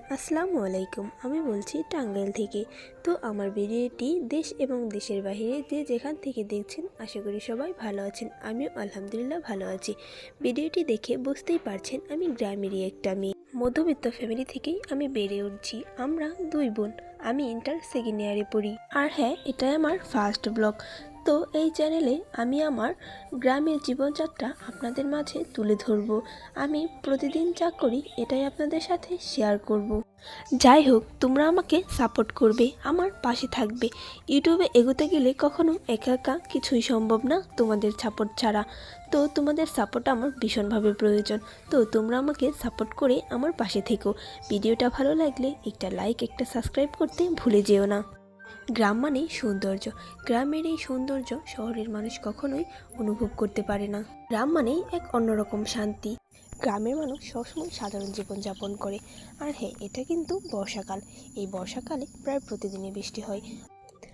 আসসালামু আলাইকুম। আমি বলছি টাঙ্গাইল থেকে। তো আমার ভিডিওটি দেশ এবং দেশের বাইরে যে যেখান থেকে দেখছেন, আশা করি সবাই ভালো আছেন। আমিও আলহামদুলিল্লাহ ভালো আছি। ভিডিওটি দেখে বুঝতেই পারছেন, আমি গ্রামেরই একটা মেয়ে। মধ্যবিত্ত ফ্যামিলি থেকেই আমি বেড়ে উঠছি। আমরা দুই বোন। আমি ইন্টার সেকেন্ড ইয়ারে পড়ি। আর হ্যাঁ এটাই আমার ফার্স্ট ব্লগ তো এই চ্যানেলে আমি আমার গ্রামের জীবনযাত্রা আপনাদের মাঝে তুলে ধরব। আমি প্রতিদিন যা করি, এটাই আপনাদের সাথে শেয়ার করব। যাই হোক, তোমরা আমাকে সাপোর্ট করবে, আমার পাশে থাকবে। ইউটিউবে এগোতে গেলে কখনো একা একা কিছুই সম্ভব না তোমাদের সাপোর্ট ছাড়া। তো তোমাদের সাপোর্ট আমার ভীষণভাবে প্রয়োজন। তো তোমরা আমাকে সাপোর্ট করে আমার পাশে থেকো। ভিডিওটা ভালো লাগলে একটা লাইক একটা সাবস্ক্রাইব করতে ভুলে যেও না। গ্রাম মানেই সৌন্দর্য। গ্রামের এই সৌন্দর্য শহরের মানুষ কখনোই অনুভব করতে পারে না। গ্রাম মানেই এক অন্যরকম শান্তি। গ্রামের মানুষ সবসময় সাধারণ জীবনযাপন করে। আর হ্যাঁ এটা কিন্তু বর্ষাকাল। এই বর্ষাকালে প্রায় প্রতিদিনই বৃষ্টি হয়।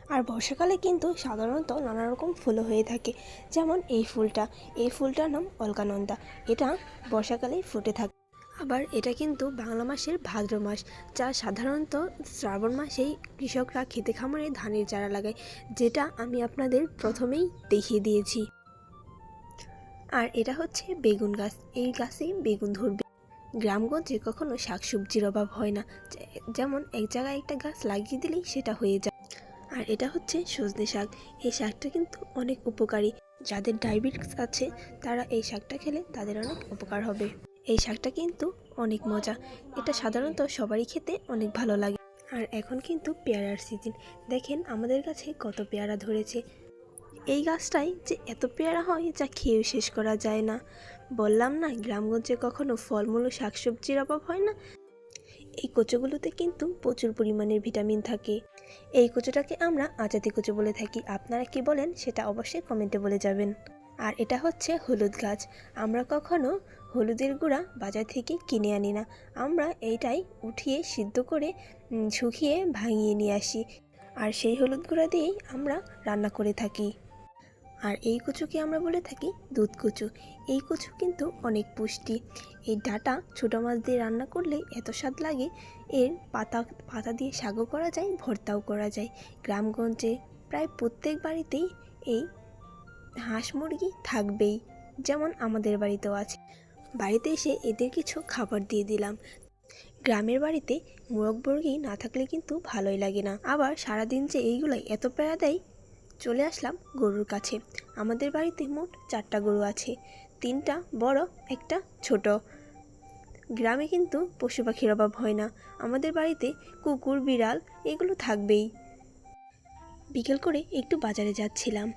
আর বর্ষাকালে কিন্তু সাধারণত নানা রকম ফুলও হয়ে থাকে। যেমন এই ফুলটা। এই ফুলটার নাম অলকানন্দা। এটা বর্ষাকালেই ফুটে থাকে আবার এটা কিন্তু বাংলা মাসের ভাদ্র মাস, যা সাধারণত শ্রাবণ মাসেই কৃষকরা খেতে খামারে ধানের চারা লাগায়, যেটা আমি আপনাদের প্রথমেই দেখিয়ে দিয়েছি। আর এটা হচ্ছে বেগুন গাছ, এই গাছে বেগুন ধরবে। গ্রামগঞ্জে কখনো শাকসবজির অভাব হয় না যেমন এক জায়গায় একটা গাছ লাগিয়ে দিলেই সেটা হয়ে যায়। আর এটা হচ্ছে সজনে শাক, এই শাকটা কিন্তু অনেক উপকারী, যাদের ডায়াবেটিস আছে তারা এই শাকটা খেলে তাদের অনেক উপকার হবে। এই শাকটা কিন্তু অনেক মজা। এটা সাধারণত সবারই খেতে অনেক ভালো লাগে। আর এখন কিন্তু পেয়ারার সিজন দেখেন আমাদের কাছে কত পেয়ারা ধরেছে। এই গাছটাই যে এত পেয়ারা হয় যা খেয়েও শেষ করা যায় না। বললাম না, গ্রামগঞ্জে কখনো ফলমূল ও শাকসবজির অভাব হয় না? এই কচুগুলোতে কিন্তু প্রচুর পরিমাণের ভিটামিন থাকে। এই কচুটাকে আমরা আজাদি কচু বলে থাকি। আপনারা কি বলেন সেটা অবশ্যই কমেন্টে বলে যাবেন। আর এটা হচ্ছে হলুদ গাছ। আমরা কখনো হলুদের গুঁড়া বাজার থেকে কিনে আনি না। আমরা এইটাই উঠিয়ে সিদ্ধ করে শুকিয়ে ভাঙিয়ে নিয়ে আসি। আর সেই হলুদ গুঁড়া দিয়েই আমরা রান্না করে থাকি। আর এই কচুকে আমরা বলে থাকি দুধ কচু। এই কচু কিন্তু অনেক পুষ্টি। এই ডাটা ছোটো মাছ দিয়ে রান্না করলে এত স্বাদ লাগে, এর পাতা পাতা দিয়ে শাকও করা যায়, ভর্তাও করা যায়। গ্রামগঞ্জে প্রায় প্রত্যেক বাড়িতেই এই হাঁস মুরগি থাকবেই, যেমন আমাদের বাড়িতেও আছে। বাড়িতে এসে এদের কিছু খাবার দিয়ে দিলাম। গ্রামের বাড়িতে মোরগ মুরগি না থাকলে কিন্তু ভালোই লাগে না। আবার সারাদিন যে এইগুলাই এত প্যারা দেয়, চলে আসলাম গরুর কাছে। আমাদের বাড়িতে মোট চারটা গরু আছে, তিনটা বড়, একটা ছোট। গ্রামে কিন্তু পশু পাখির অভাব হয় না। আমাদের বাড়িতে কুকুর, বিড়াল এগুলো থাকবেই। বিকেল করে একটু বাজারে যাচ্ছিলাম।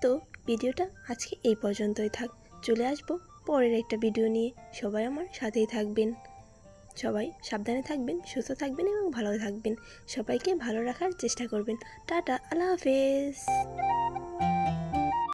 তো ভিডিওটা আজকে এই পর্যন্তই থাক। চলে আসব পরের একটা ভিডিও নিয়ে সবাই আমার সাথেই থাকবেন। সবাই সাবধানে থাকবেন, সুস্থ থাকবেন এবং ভালো থাকবেন। সবাইকে ভালো রাখার চেষ্টা করবেন। টাটা, আল্লাহ হাফেজ।